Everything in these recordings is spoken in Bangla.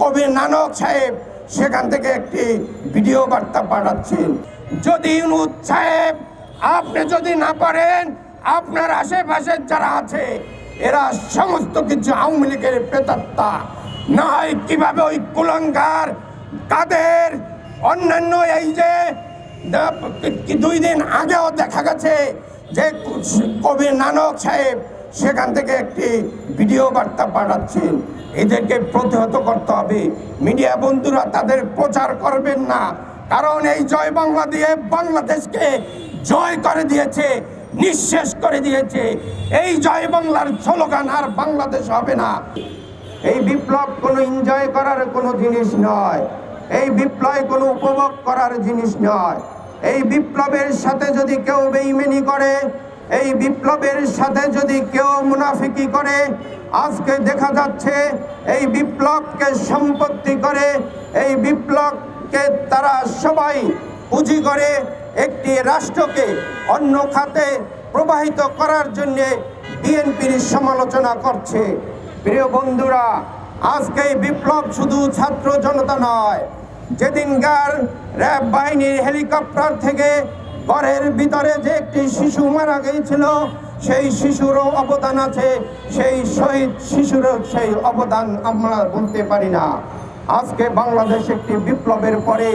কবি নানক সাহেব সেখান থেকে একটি ভিডিও বার্তা পাঠাচ্ছেন। যদি ইউনুস সাহেব, আপনি যদি না পারেন, আপনার আশেপাশে যারা আছে, এরা সমস্ত কিছু আওয়ামী লীগের প্রেতাত্মা। না হয় কীভাবে ওই কুলঙ্কার তাদের অন্যান্য এই যে দুই দিন আগেও দেখা গেছে যে কবি নানক সাহেব সেখান থেকে একটি ভিডিও বার্তা পাঠাচ্ছেন। এদেরকে প্রতিহত করতে হবে। মিডিয়া বন্ধুরা তাদের প্রচার করবেন না। কারণ এই জয় বাংলা দিয়ে বাংলাদেশকে জয় করে দিয়েছে, নিঃশেষ করে দিয়েছে। এই জয় বাংলার স্লোগান আর বাংলাদেশ হবে না। এই বিপ্লব কোনো এনজয় করার কোনো জিনিস নয়। এই বিপ্লব কোনো উপভোগ করার জিনিস নয়। এই বিপ্লবের সাথে যদি কেউ বেইমেনি করে এই বিপ্লবের সাথে যদি কেউ মুনাফিকি করে, আজকে দেখা যাচ্ছে এই বিপ্লবকে সম্পত্তি করে, এই বিপ্লবকে তারা সবাই পুঁজি করে একটি রাষ্ট্রকে অন্য খাতে প্রবাহিত করার জন্যে বিএনপির সমালোচনা করছে। প্রিয় বন্ধুরা, আজকে বিপ্লব শুধু ছাত্র জনতা নয়, যেদিনকার র্যাব বাহিনীর হেলিকপ্টার থেকে ঘরের ভিতরে যে একটি শিশু মারা গিয়েছিল, সেই শিশুরও অবদান আছে, সেই শহীদ শিশুরও সেই অবদান আমরা বলতে পারি না। আজকে বাংলাদেশ একটি বিপ্লবের পরে,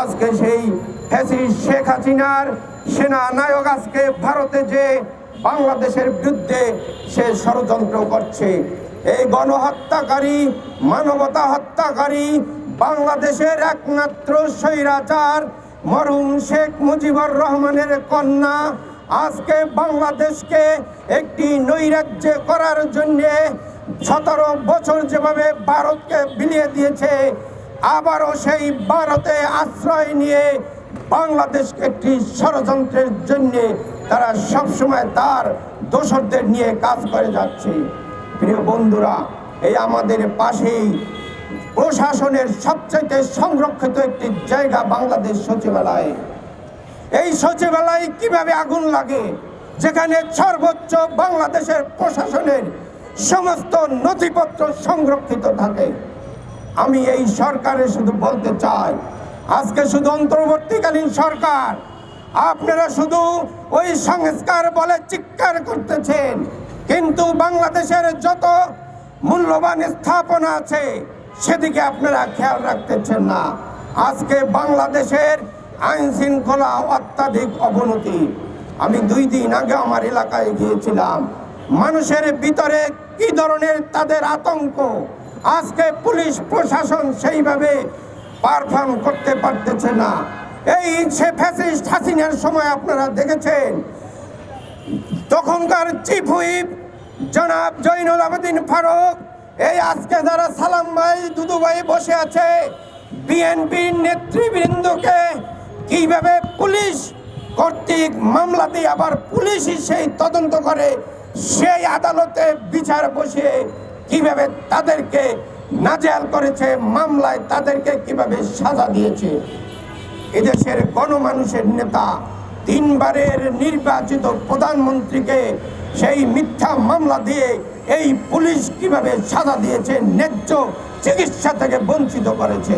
আজকে সেই ফ্যাসিস্ট শেখ হাসিনার সেনা নায়ক আজকে ভারতে যে বাংলাদেশের বিরুদ্ধে সে ষড়যন্ত্র করছে, এই গণহত্যাকারী মানবতা হত্যাকারী বাংলাদেশের একমাত্র স্বৈরাচার মরহুম শেখ মুজিবুর রহমানের কন্যা আজকে বাংলাদেশকে একটি নৈরাজ্য করার জন্যে সতেরো বছর যেভাবে ভারতকে বিলিয়ে দিয়েছে, আবারও সেই ভারতে আশ্রয় নিয়ে বাংলাদেশকে একটি ষড়যন্ত্রের জন্য তারা সবসময় তার দোসরদের নিয়ে কাজ করে যাচ্ছে। প্রিয় বন্ধুরা, এই আমাদের পাশেই প্রশাসনের সবচাইতে সংরক্ষিত একটি জায়গা বাংলাদেশ সচিবালয়। এই সচিবালয় কীভাবে আগুন লাগে? যেখানে সর্বোচ্চ বাংলাদেশের প্রশাসনের সমস্ত নথিপত্র সংরক্ষিত থাকে। আমি এই সরকারে শুধু বলতে চাই, আজকে শুধু অন্তর্বর্তীকালীন সরকার, আপনারা শুধু ওই সংস্কার বলে চিৎকার করতেছেন, কিন্তু বাংলাদেশের যত মূল্যবান স্থাপনা আছে সেদিকে আপনারা খেয়াল রাখতেছেন না। আজকে বাংলাদেশের আইন শৃঙ্খলা অত্যাধিক অবনতি। আমি দুই দিন আগে আমার এলাকায় গিয়েছিলাম। মানুষের ভিতরে কি ধরনের তাদের আতঙ্ক? আজকে পুলিশ প্রশাসন সেইভাবে পারফর্ম করতে পারতেছে না। এই সে ফ্যাসিস্ট হাসিনার সময় আপনারা দেখেছেন। তখনকার চিফ হুইপ জনাব জৈনুল আবেদিন ফারুক এই আজকে যারা সালাম ভাই, দুদু ভাই বসে আছে বিএনপির নেতৃবৃন্দকে কীভাবে পুলিশ কর্তৃক মামলা দিয়ে আবার পুলিশই সেই তদন্ত করে, সেই আদালতে বিচার বসিয়ে কীভাবে তাদেরকে নাজেয়াল করেছে, মামলায় তাদেরকে কীভাবে সাজা দিয়েছে। এদেশের গণমানুষের নেতা, তিনবারের নির্বাচিত প্রধানমন্ত্রীকে সেই মিথ্যা মামলা দিয়ে এই পুলিশ কীভাবে সাজা দিয়েছে? ন্যায্য চিকিৎসা থেকে বঞ্চিত করেছে।